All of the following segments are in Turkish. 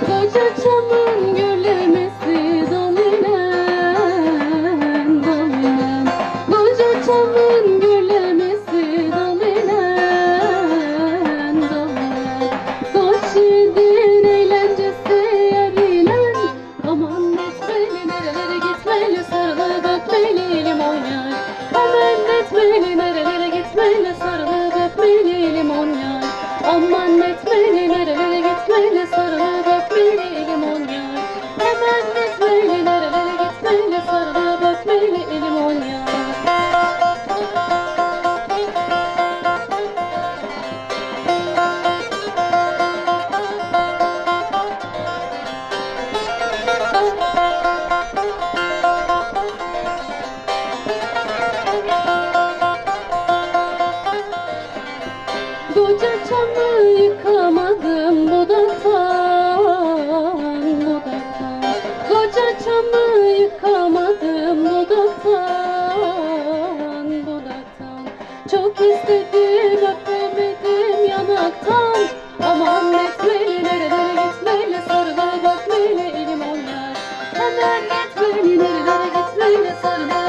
Koca çamın gürlemesi Aman etmeli nerelere gitmeli sarılıp öpmeli limon yar Aman etmeli nerelere gitmeli sarılıp öpmeli limon yar Koca çamı çamı yıkamadım budaktan, budaktan Çok istedim öpemedim yanaktan. Aman etmeli nerelere gitmeli sarılıp öpmeli elim oynar Aman etmeli nerelere gitmeli sarılıp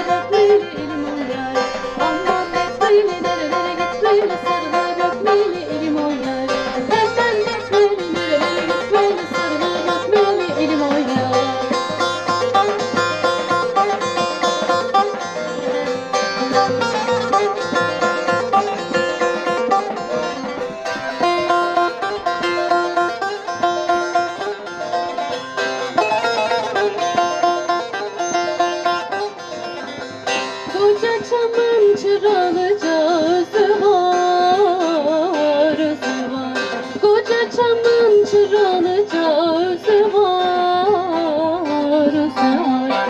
çamın çıralıca özü var, var. Koca çamın çıralıca